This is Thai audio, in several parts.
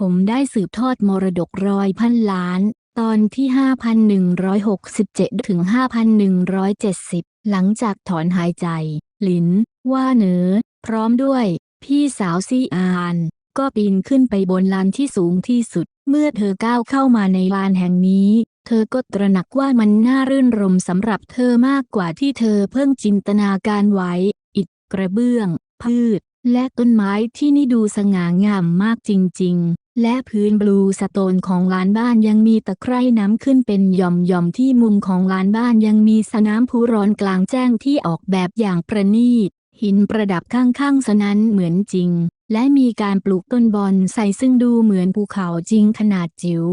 ผมได้สืบทอดมรดกร้อยพันล้าน ตอนที่ 5,167 ถึง 5,170 หลังจากถอนหายใจ หลิน ว่าเหนือ พร้อมด้วย พี่สาวซีอาน ก็ปีนขึ้นไปบนลานที่สูงที่สุด เมื่อเธอก้าวเข้ามาในลานแห่งนี้ เธอก็ตระหนักว่ามันน่ารื่นรมสำหรับเธอมากกว่าที่เธอเพิ่งจินตนาการไว้ อิฐกระเบื้อง พืชและต้นไม้ที่นี่ดูสง่างามมากจริงๆ และพื้นบลูสโตนของลานบ้านยังมีตะไคร่น้ำขึ้นเป็นหย่อมๆที่มุมของลานบ้านยังมีสนามผู้ร้อนกลางแจ้งที่ออกแบบอย่างประณีต หินประดับข้างๆสนั้นเหมือนจริง และมีการปลูกต้นบอนใส่ซึ่งดูเหมือนภูเขาจริงขนาดจิ๋ว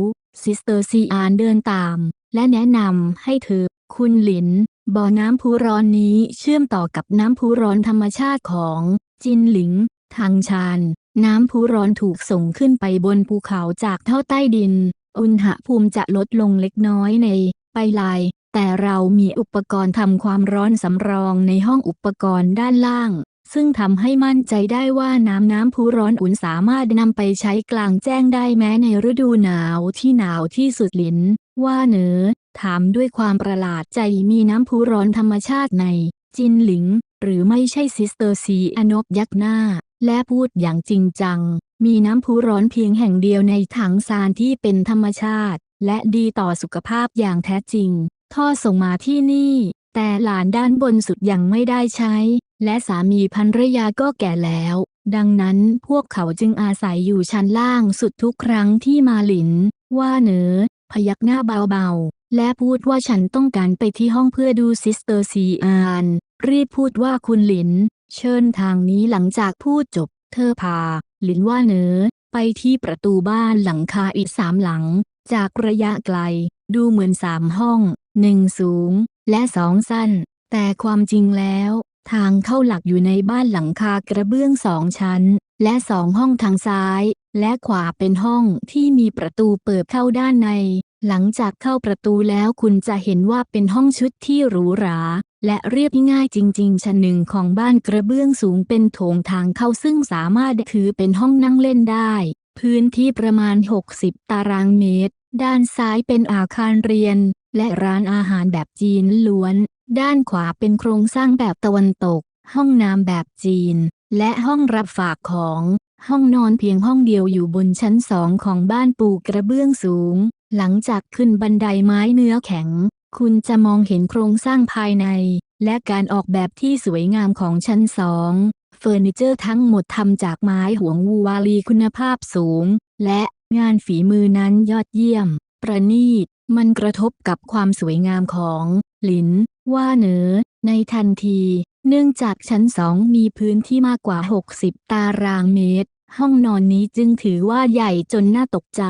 ซิสเตอร์ซีอานเดินตาม และแนะนำให้เธอ คุณหลิน บ่อน้ำพุร้อนนี้เชื่อมต่อกับน้ำพุร้อนธรรมชาติของ จินหลิง ทางชาน น้ำพุร้อนถูกส่งขึ้นไปบนภูเขาจากท่อใต้ดิน อุณหภูมิจะลดลงเล็กน้อยในไปลาย แต่เรามีอุปกรณ์ทำความร้อนสำรองในห้องอุปกรณ์ด้านล่าง ซึ่งทำให้มั่นใจได้ว่าน้ำน้ำพุร้อนอุ่นสามารถนำไปใช้กลางแจ้งได้แม้ในฤดูหนาวที่หนาวที่สุดหลิน ว่าเนอถามด้วยความประหลาดใจมีน้ำพุร้อนธรรมชาติใน จินหลิง หรือไม่ใช่ซิสเตอร์ซีอนบยักหน้า และพูดอย่างจริงจัง มีน้ำพุร้อนเพียงแห่งเดียวในถังซานที่เป็นธรรมชาติ และดีต่อสุขภาพอย่างแท้จริง ท่อส่งมาที่นี่ แต่หลานด้านบนสุดยังไม่ได้ใช้ และสามีภรรยาก็แก่แล้ว ดังนั้นพวกเขาจึงอาศัยอยู่ชั้นล่างสุดทุกครั้งที่มาหลิน ว่าเหนือพยักหน้าเบาๆ และพูดว่าฉันต้องการไปที่ห้องเพื่อดูซิสเตอร์ซีอาน รีบพูดว่าคุณหลิน เชิญทางนี้หลังจากพูดจบ เธอพาหลินว่าเนือไปที่ประตูบ้านหลังคาอีกสามหลัง จากระยะไกล ดูเหมือนสามห้องหนึ่งสูง และสองสั้น แต่ความจริงแล้ว ทางเข้าหลักอยู่ในบ้านหลังคากระเบื้องสองชั้น และสองห้องทางซ้าย และขวาเป็นห้องที่มีประตูเปิดเข้าด้านใน หลังจากเข้าประตูแล้วคุณจะเห็นว่าเป็นห้องชุดที่หรูหรา และเรียบง่ายจริง ๆ ชั้นหนึ่งของบ้านกระเบื้องสูงเป็นโถงทางเข้าซึ่งสามารถถือเป็นห้องนั่งเล่นได้ พื้นที่ประมาณ 60 ตารางเมตร ด้านซ้ายเป็นอาคารเรียน และร้านอาหารแบบจีนล้วน ด้านขวาเป็นโครงสร้างแบบตะวันตก ห้องน้ำแบบจีน และห้องรับฝากของ ห้องนอนเพียงห้องเดียวอยู่บนชั้นสองของบ้านปูกระเบื้องสูง หลังจากขึ้นบันไดไม้เนื้อแข็ง คุณจะมองเห็นโครงสร้างภายใน และการออกแบบที่สวยงามของชั้นสองเฟอร์นิเจอร์ทั้งหมดทำจากไม้หวงวูวาลีคุณภาพสูง และงานฝีมือนั้นยอดเยี่ยม ประณีต มันกระทบกับความสวยงามของหลิน ว่าเหนือในทันที เนื่องจากชั้นสองมีพื้นที่มากกว่า 60 ตารางเมตร ห้องนอนนี้จึงถือว่าใหญ่จนน่าตกใจ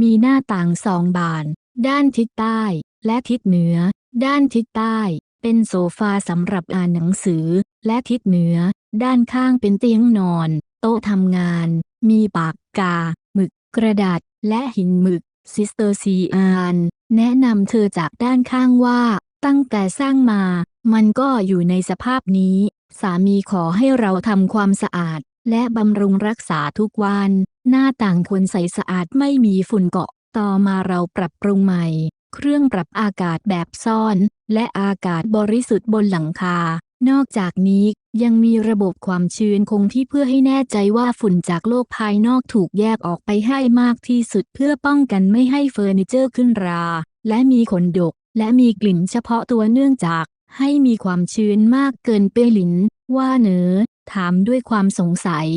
มีหน้าต่างสองบาน ด้านทิศใต้ และทิศเหนือ ด้านทิศใต้ เป็นโซฟาสำหรับอ่านหนังสือ และทิศเหนือ ด้านข้างเป็นเตียงนอน โต๊ะทำงาน มีปากกา หมึก กระดาษ และหินหมึก ซิสเตอร์ซีอาน แนะนำเธอจากด้านข้างว่า ตั้งแต่สร้างมา มันก็อยู่ในสภาพนี้ สามีขอให้เราทำความสะอาด และบำรุงรักษาทุกวัน หน้าต่างควรใสสะอาดไม่มีฝุ่นเกาะ ต่อมาเราปรับปรุงใหม่ เครื่องปรับอากาศแบบซ่อน และอากาศบริสุทธิ์บนหลังคา นอกจากนี้ยังมีระบบความชื้นคงที่เพื่อให้แน่ใจว่าฝุ่นจากโลกภายนอกถูกแยกออกไปให้มากที่สุดเพื่อป้องกันไม่ให้เฟอร์นิเจอร์ขึ้นรา และมีขนดก และมีกลิ่นเฉพาะตัวเนื่องจาก ให้มีความชื้นมากเกินไปหลิน ว่าเหนือถามด้วยความสงสัย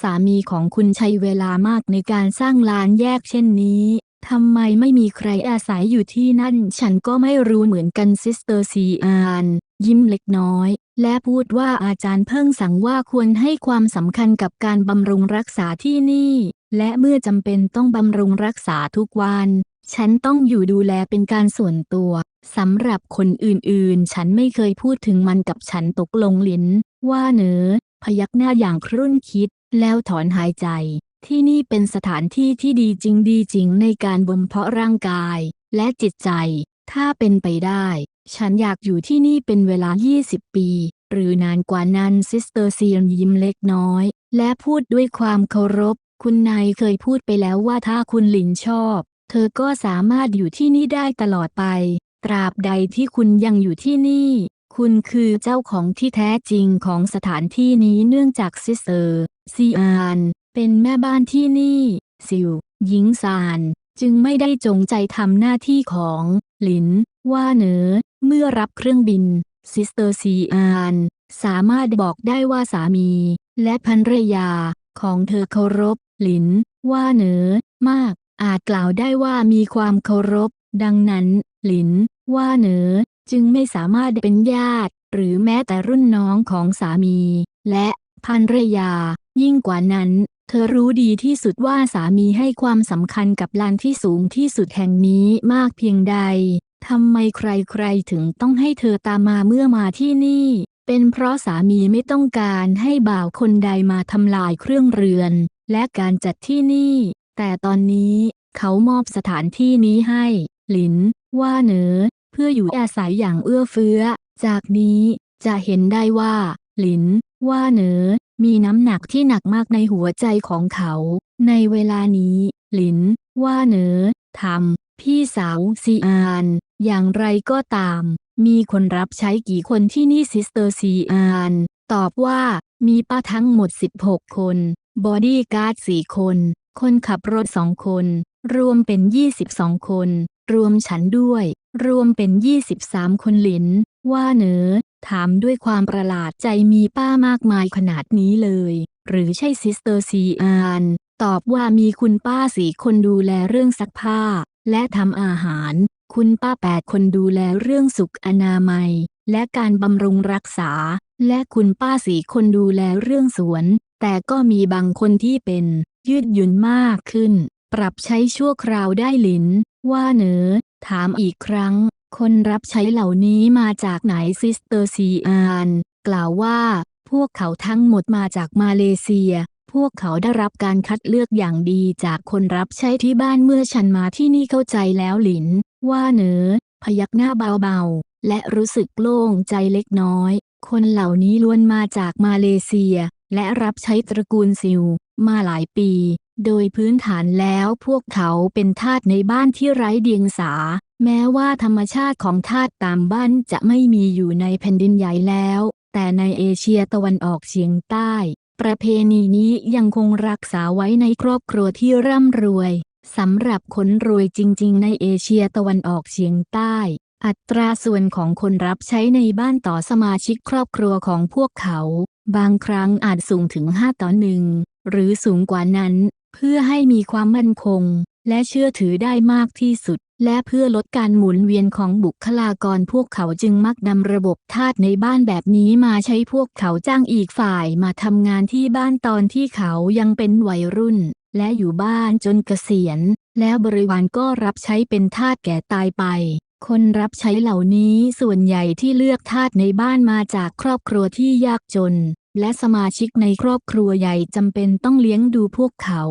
สามีของคุณใช้เวลามากในการสร้างลานแยกเช่นนี้ ทำไมไม่มีใครอาศัยอยู่ที่นั่น ฉันก็ไม่รู้เหมือนกันซิสเตอร์ซีอาน ยิ้มเล็กน้อย และพูดว่าอาจารย์เพิ่งสั่งว่าควรให้ความสำคัญกับการบำรุงรักษาที่นี่ และเมื่อจำเป็นต้องบำรุงรักษาทุกวัน ฉันต้องอยู่ดูแลเป็นการส่วนตัวสำหรับคนอื่นๆ ฉันไม่เคยพูดถึงมันกับฉันตกลงลิ้น ว่าเหนือพยักหน้าอย่างครุ่นคิด แล้วถอนหายใจ ที่นี่เป็นสถานที่ที่ดีจริงดีจริงในการบ่มเพาะร่างกาย และจิตใจ ถ้าเป็นไปได้ ฉันอยากอยู่ที่นี่เป็นเวลา 20 ปี หรือนานกว่านั้นซิสเตอร์เซียนยิ้มเล็กน้อย และพูดด้วยความเคารพ คุณนายเคยพูดไปแล้วว่าถ้าคุณหลินชอบ เธอก็สามารถอยู่ที่นี่ได้ตลอดไป ตราบใดที่คุณยังอยู่ที่นี่ คุณคือเจ้าของที่แท้จริงของสถานที่นี้เนื่องจากซิสเตอร์ซีอาน เป็นแม่บ้านที่นี่ ซิว หญิงซาน จึงไม่ได้จงใจทำหน้าที่ของ หลิน ว่าเนอเมื่อรับเครื่องบิน ซิสเตอร์ซีอาน สามารถบอกได้ว่าสามี และภรรยา ของเธอเคารพ หลิน ว่าเนอมาก อาจกล่าวได้ว่ามีความเคารพ ดังนั้น หลิน ว่าเนอจึงไม่สามารถเป็นญาติ หรือแม้แต่รุ่นน้องของสามี และภรรยา ยิ่งกว่านั้น ธอรู้ดีที่สุดว่าสามีให้ความสำคัญกับลานที่สูงที่สุดแห่งนี้มากเพียงใด ทำไมใครๆถึงต้องให้เธอตามมาเมื่อมาที่นี่ เป็นเพราะสามีไม่ต้องการให้บ่าวคนใดมาทำลายเครื่องเรือน และการจัดที่นี่ แต่ตอนนี้เขามอบสถานที่นี้ให้ หลิน ว่าเหนอ เพื่ออยู่อาศัยอย่างเอื้อเฟื้อ จากนี้จะเห็นได้ว่า หลิน ว่าเหนอ มีน้ำหนักที่หนักมากในหัวใจของเขา ในเวลานี้ หลิน ว่าเนอทำพี่สาวซีอาน อย่างไรก็ตาม มีคนรับใช้กี่คนที่นี่ซิสเตอร์ซีอาน ตอบว่ามีป้าทั้งหมด 16 คน บอดี้การ์ด4คน คนขับรถ2คน รวมเป็น 22 คน รวมฉันด้วย รวมเป็น 23 คนหลิน ว่าเนอ ถามด้วยความประหลาดใจมีป้ามากมายขนาดนี้เลย หรือใช่ซิสเตอร์ซีอาน ตอบว่ามีคุณป้าสี่คนดูแลเรื่องซักผ้า และทำอาหาร คุณป้าแปดคนดูแลเรื่องสุขอนามัย และการบำรุงรักษา และคุณป้าสี่คนดูแลเรื่องสวน แต่ก็มีบางคนที่เป็นยืดหยุ่นมากขึ้น ปรับใช้ชั่วคราวได้หลิน ว่าเหนอถามอีกครั้ง คนรับใช้เหล่านี้มาจากไหนซิสเตอร์ซีอาน กล่าวว่า พวกเขาทั้งหมดมาจากมาเลเซีย พวกเขาได้รับการคัดเลือกอย่างดีจากคนรับใช้ที่บ้านเมื่อฉันมาที่นี่เข้าใจแล้วหลิน ว่าเหนอพยักหน้าเบาๆ และรู้สึกโล่งใจเล็กน้อย คนเหล่านี้ล้วนมาจากมาเลเซีย และรับใช้ตระกูลซิลมาหลายปี โดยพื้นฐานแล้วพวกเขาเป็นทาสในบ้านที่ไร้เดียงสา แม้ว่าธรรมชาติของทาสตามบ้านจะไม่มีอยู่ในแผ่นดินใหญ่แล้ว แต่ในเอเชียตะวันออกเฉียงใต้ ประเพณีนี้ยังคงรักษาไว้ในครอบครัวที่ร่ำรวยสำหรับคนรวยจริง ๆ ในเอเชียตะวันออกเฉียงใต้ อัตราส่วนของคนรับใช้ในบ้านต่อสมาชิกครอบครัวของพวกเขา บางครั้งอาจสูงถึง 5 ต่อหนึ่งหรือสูงกว่านั้น เพื่อให้มีความมั่นคง และเชื่อถือได้มากที่สุด และเพื่อลดการหมุนเวียนของบุคลากรพวกเขาจึงมักนำระบบทาสในบ้านแบบนี้มาใช้พวกเขาจ้างอีกฝ่ายมาทำงานที่บ้านตอนที่เขายังเป็นวัยรุ่น และอยู่บ้านจนเกษียณ แล้วบริวารก็รับใช้เป็นทาสแก่ตายไปคนรับใช้เหล่านี้ส่วนใหญ่ที่เลือกทาสในบ้านมาจากครอบครัวที่ยากจน และสมาชิกในครอบครัวใหญ่จำเป็นต้องเลี้ยงดูพวกเขา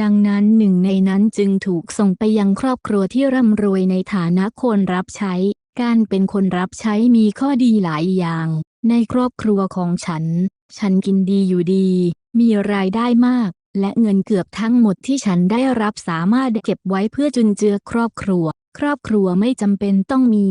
ดังนั้นหนึ่งในนั้นจึงถูกส่งไปยังครอบครัวที่ร่ำรวยในฐานะคนรับใช้ การเป็นคนรับใช้มีข้อดีหลายอย่าง ในครอบครัวของฉัน ฉันกินดีอยู่ดี มีรายได้มาก และเงินเกือบทั้งหมดที่ฉันได้รับสามารถเก็บไว้เพื่อจุนเจือครอบครัว ครอบครัวไม่จำเป็นต้องมี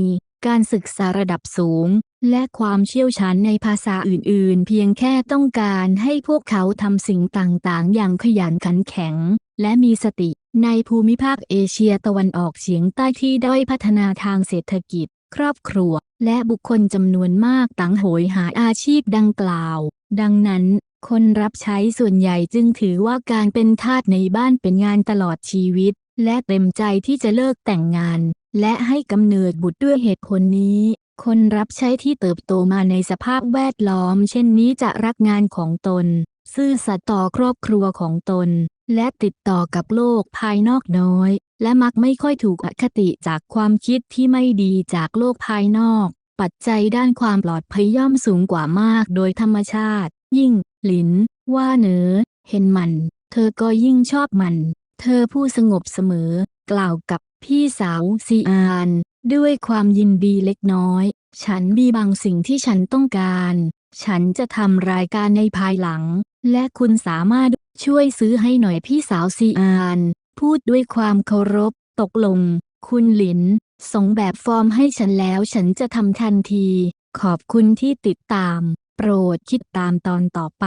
การศึกษาระดับสูง และความเชี่ยวชาญในภาษาอื่นๆ เพียงแค่ต้องการให้พวกเขาทำสิ่งต่างๆ อย่างขยันขันแข็ง และมีสติ ในภูมิภาคเอเชียตะวันออกเฉียงใต้ที่ด้อยพัฒนาทางเศรษฐกิจ ครอบครัว และบุคคลจำนวนมากต่างโหยหาอาชีพดังกล่าว ดังนั้น คนรับใช้ส่วนใหญ่จึงถือว่าการเป็นทาสในบ้านเป็นงานตลอดชีวิต และเต็มใจที่จะเลิกแต่งงาน และให้กำเนิดบุตรด้วยเหตุผลนี้ คนรับใช้ที่เติบโตมาในสภาพแวดล้อม เช่นนี้จะรักงานของตน ซื่อสัตย์ต่อครอบครัวของตน และติดต่อกับโลกภายนอกน้อย และมักไม่ค่อยถูกอคติจากความคิดที่ไม่ดีจากโลกภายนอก ปัจจัยด้านความปลอดภัยย่อมสูงกว่ามากโดยธรรมชาติ ยิ่ง หลิน ว่าเหนอเห็นมัน เธอก็ยิ่งชอบมัน เธอผู้สงบเสมอ กล่าวกับ พี่สาวซีอาน ด้วยความยินดีเล็กน้อย ฉันมีบางสิ่งที่ฉันต้องการ ฉันจะทำรายการในภายหลัง และคุณสามารถช่วยซื้อให้หน่อยพี่สาวซีอาน พูดด้วยความเคารพ ตกลง คุณหลิน ส่งแบบฟอร์มให้ฉันแล้วฉันจะทำทันที ขอบคุณที่ติดตาม โปรดคิดตามตอนต่อไป